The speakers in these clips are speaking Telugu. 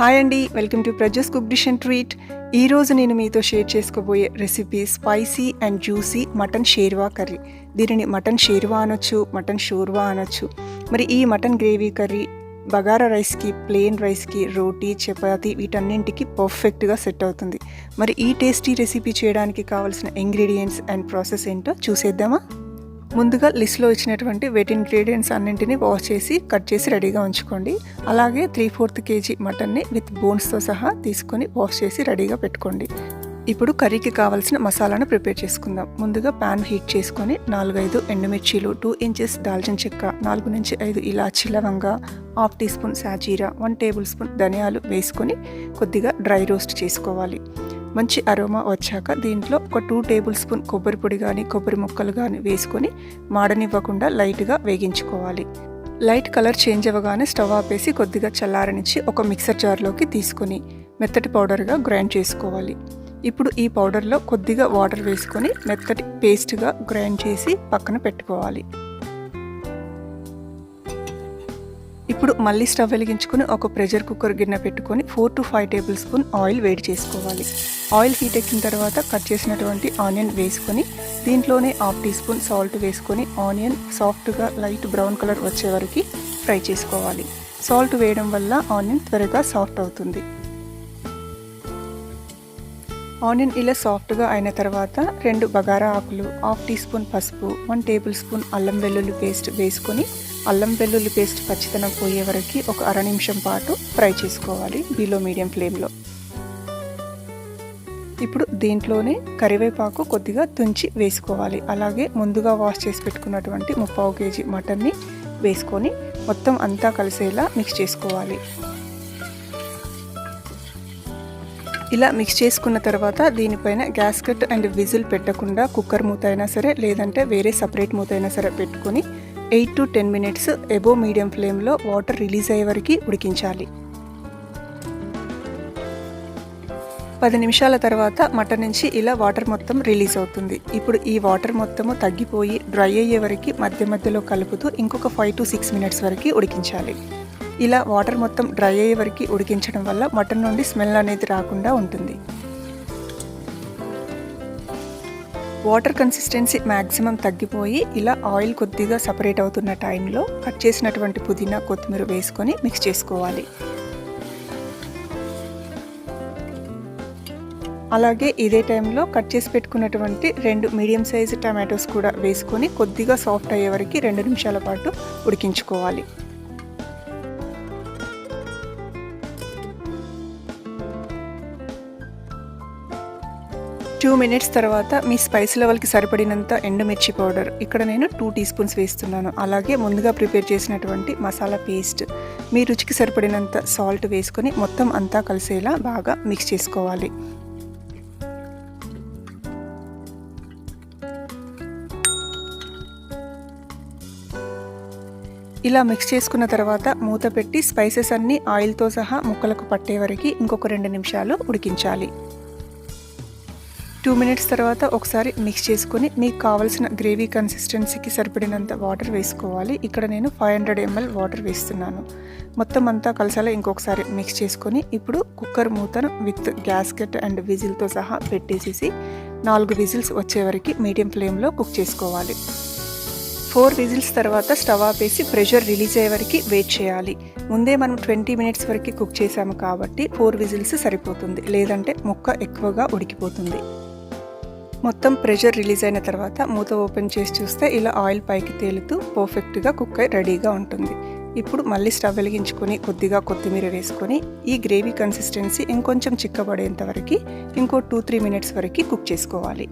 హాయ్ అండి welcome to Prajas cook dish and treat ఈరోజు నేను మీతో షేర్ చేసుకోబోయే recipe spicy and juicy mutton sherva curry. దీనిని మటన్ షేర్వా అనొచ్చు మటన్ షోర్వా అనొచ్చు. మరి ఈ మటన్ గ్రేవీ కర్రీ బగారా రైస్కి ప్లెయిన్ రైస్కి రోటీ చపాతీ వీటన్నింటికి పర్ఫెక్ట్గా సెట్ అవుతుంది. మరి ఈ టేస్టీ రెసిపీ చేయడానికి కావాల్సిన ఇంగ్రీడియంట్స్ అండ్ ప్రాసెస్ ఏంటో చూసేద్దామా? ముందుగా లిస్ట్లో ఇచ్చినటువంటి వెట్ ఇంగ్రీడియంట్స్ అన్నింటినీ వాష్ చేసి కట్ చేసి రెడీగా ఉంచుకోండి. అలాగే త్రీ ఫోర్త్ కేజీ మటన్ని విత్ బోన్స్తో సహా తీసుకొని వాష్ చేసి రెడీగా పెట్టుకోండి. ఇప్పుడు కర్రీకి కావాల్సిన మసాలాను ప్రిపేర్ చేసుకుందాం. ముందుగా ప్యాన్ హీట్ చేసుకొని నాలుగైదు ఎండుమిర్చీలు టూ ఇంచెస్ దాల్చిన చెక్క నాలుగు నుంచి ఐదు ఇలాచీ లవంగ హాఫ్ టీ స్పూన్ సాజీరా వన్ టేబుల్ స్పూన్ ధనియాలు వేసుకొని కొద్దిగా డ్రై రోస్ట్ చేసుకోవాలి. మంచి అరోమా వచ్చాక దీంట్లో ఒక టూ టేబుల్ స్పూన్ కొబ్బరి పొడి కానీ కొబ్బరి ముక్కలు కానీ వేసుకొని మాడనివ్వకుండా లైట్గా వేగించుకోవాలి. లైట్ కలర్ చేంజ్ అవ్వగానే స్టవ్ ఆపేసి కొద్దిగా చల్లారనిచ్చి ఒక మిక్సర్ జార్లోకి తీసుకొని మెత్తటి పౌడర్గా గ్రైండ్ చేసుకోవాలి. ఇప్పుడు ఈ పౌడర్లో కొద్దిగా వాటర్ వేసుకొని మెత్తటి పేస్ట్గా గ్రైండ్ చేసి పక్కన పెట్టుకోవాలి. ఇప్పుడు మళ్ళీ స్టవ్ వెలిగించుకుని ఒక ప్రెషర్ కుక్కర్ గిన్నె పెట్టుకొని four to five tablespoon oil వేడి చేసుకోవాలి. ఆయిల్ హీట్ ఎక్కిన తర్వాత కట్ చేసినటువంటి ఆనియన్ వేసుకొని దీంట్లోనే హాఫ్ టీ స్పూన్ సాల్ట్ వేసుకొని ఆనియన్ సాఫ్ట్గా లైట్ బ్రౌన్ కలర్ వచ్చే వరకు ఫ్రై చేసుకోవాలి. సాల్ట్ వేయడం వల్ల ఆనియన్ త్వరగా సాఫ్ట్ అవుతుంది. ఆనియన్ ఇలా సాఫ్ట్గా అయిన తర్వాత రెండు బగారా ఆకులు హాఫ్ టీ స్పూన్ పసుపు వన్ టేబుల్ స్పూన్ అల్లం వెల్లుల్లి పేస్ట్ వేసుకొని అల్లం వెల్లుల్లి పేస్ట్ పచ్చితనం పోయే వరకు ఒక అర నిమిషం పాటు ఫ్రై చేసుకోవాలి బిలో మీడియం ఫ్లేమ్లో. ఇప్పుడు దీంట్లోనే కరివేపాకు కొద్దిగా తుంచి వేసుకోవాలి. అలాగే ముందుగా వాష్ చేసి పెట్టుకున్నటువంటి ముప్పావు కేజీ మటన్ని వేసుకొని మొత్తం అంతా కలిసేలా మిక్స్ చేసుకోవాలి. ఇలా మిక్స్ చేసుకున్న తర్వాత దీనిపైన గ్యాస్ కట్ అండ్ విజిల్ పెట్టకుండా కుక్కర్ మూత అయినా సరే లేదంటే వేరే సపరేట్ మూత అయినా సరే పెట్టుకొని eight to ten minutes above medium ఫ్లేమ్లో వాటర్ రిలీజ్ అయ్యే వరకు ఉడికించాలి. పది నిమిషాల తర్వాత మటన్ నుంచి ఇలా వాటర్ మొత్తం రిలీజ్ అవుతుంది. ఇప్పుడు ఈ వాటర్ మొత్తము తగ్గిపోయి డ్రై అయ్యే వరకు మధ్య మధ్యలో కలుపుతూ ఇంకొక ఫైవ్ టు సిక్స్ మినిట్స్ వరకు ఉడికించాలి. ఇలా వాటర్ మొత్తం డ్రై అయ్యే వరకు ఉడికించడం వల్ల మటన్ నుండి స్మెల్ అనేది రాకుండా ఉంటుంది. వాటర్ కన్సిస్టెన్సీ మ్యాక్సిమం తగ్గిపోయి ఇలా ఆయిల్ కొద్దిగా సపరేట్ అవుతున్న టైంలో కట్ చేసినటువంటి పుదీనా కొత్తిమీర వేసుకొని మిక్స్ చేసుకోవాలి. అలాగే ఇదే టైంలో కట్ చేసి పెట్టుకున్నటువంటి రెండు మీడియం సైజు టమాటోస్ కూడా వేసుకొని కొద్దిగా సాఫ్ట్ అయ్యే వరకు రెండు నిమిషాల పాటు ఉడికించుకోవాలి. టూ మినిట్స్ తర్వాత మీ స్పైస్ లెవెల్కి సరిపడినంత ఎండుమిర్చి పౌడర్. ఇక్కడ నేను టూ టీ స్పూన్స్ వేస్తున్నాను. అలాగే ముందుగా ప్రిపేర్ చేసినటువంటి మసాలా పేస్ట్. మీ రుచికి సరిపడినంత సాల్ట్ వేసుకొని మొత్తం అంతా కలిసేలా బాగా మిక్స్ చేసుకోవాలి. ఇలా మిక్స్ చేసుకున్న తర్వాత మూత పెట్టి స్పైసెస్ అన్నీ ఆయిల్తో సహా ముక్కలకు పట్టే వరకు ఇంకొక రెండు నిమిషాలు ఉడికించాలి. టూ మినిట్స్ తర్వాత ఒకసారి మిక్స్ చేసుకుని మీకు కావలసిన గ్రేవీ కన్సిస్టెన్సీకి సరిపడినంత వాటర్ వేసుకోవాలి. ఇక్కడ నేను ఫైవ్ హండ్రెడ్ ఎంఎల్ వాటర్ వేస్తున్నాను. మొత్తం అంతా కలిసేలా ఇంకొకసారి మిక్స్ చేసుకొని ఇప్పుడు కుక్కర్ మూతను విత్ గ్యాస్కెట్ అండ్ విజిల్తో సహా పెట్టేసేసి నాలుగు విజిల్స్ వచ్చే వరకు మీడియం ఫ్లేమ్లో కుక్ చేసుకోవాలి. ఫోర్ విజిల్స్ తర్వాత స్టవ్ ఆపేసి ప్రెషర్ రిలీజ్ అయ్యే వరకు వెయిట్ చేయాలి. ముందే మనం ట్వంటీ మినిట్స్ వరకు కుక్ చేసాము కాబట్టి ఫోర్ విజిల్స్ సరిపోతుంది. లేదంటే ముక్క ఎక్కువగా ఉడికిపోతుంది. మొత్తం ప్రెషర్ రిలీజ్ అయిన తర్వాత మూత ఓపెన్ చేసి చూస్తే ఇలా ఆయిల్ పైకి తేలుతూ పర్ఫెక్ట్గా కుక్ అయి రెడీగా ఉంటుంది. ఇప్పుడు మళ్ళీ స్టవ్ వెలిగించుకొని కొద్దిగా కొత్తిమీర వేసుకొని ఈ గ్రేవీ కన్సిస్టెన్సీ ఇంకొంచెం చిక్కబడేంత వరకు ఇంకో టూ త్రీ మినిట్స్ వరకు కుక్ చేసుకోవాలి.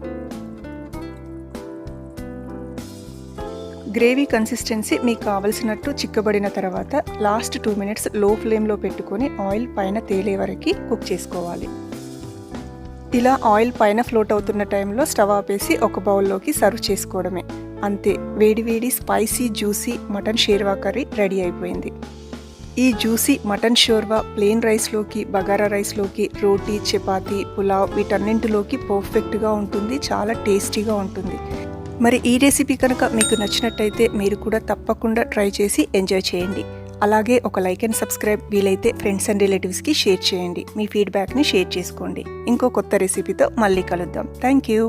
గ్రేవీ కన్సిస్టెన్సీ మీకు కావలసినట్టు చిక్కబడిన తర్వాత లాస్ట్ టూ మినిట్స్లో ఫ్లేమ్లో పెట్టుకొని ఆయిల్ పైన తేలే వరకు కుక్ చేసుకోవాలి. ఇలా ఆయిల్ పైన ఫ్లోట్ అవుతున్న టైంలో స్టవ్ ఆపేసి ఒక బౌల్లోకి సర్వ్ చేసుకోవడమే. అంతే వేడివేడి spicy juicy mutton sherva curry ready అయిపోయింది. ఈ జ్యూసీ మటన్ షోర్వా ప్లెయిన్ రైస్లోకి బగారా రైస్లోకి రోటీ చపాతీ పులావ్ వీటన్నింటిలోకి పర్ఫెక్ట్గా ఉంటుంది చాలా టేస్టీగా ఉంటుంది. మరి ఈ రెసిపీ కనుక మీకు నచ్చినట్టయితే మీరు కూడా తప్పకుండా ట్రై చేసి ఎంజాయ్ చేయండి. అలాగే ఒక లైక్ అండ్ సబ్స్క్రైబ్ వీలైతే ఫ్రెండ్స్ అండ్ రిలేటివ్స్కి షేర్ చేయండి. మీ ఫీడ్బ్యాక్ని షేర్ చేసుకోండి. ఇంకో కొత్త రెసిపీతో మళ్ళీ కలుద్దాం. Thank you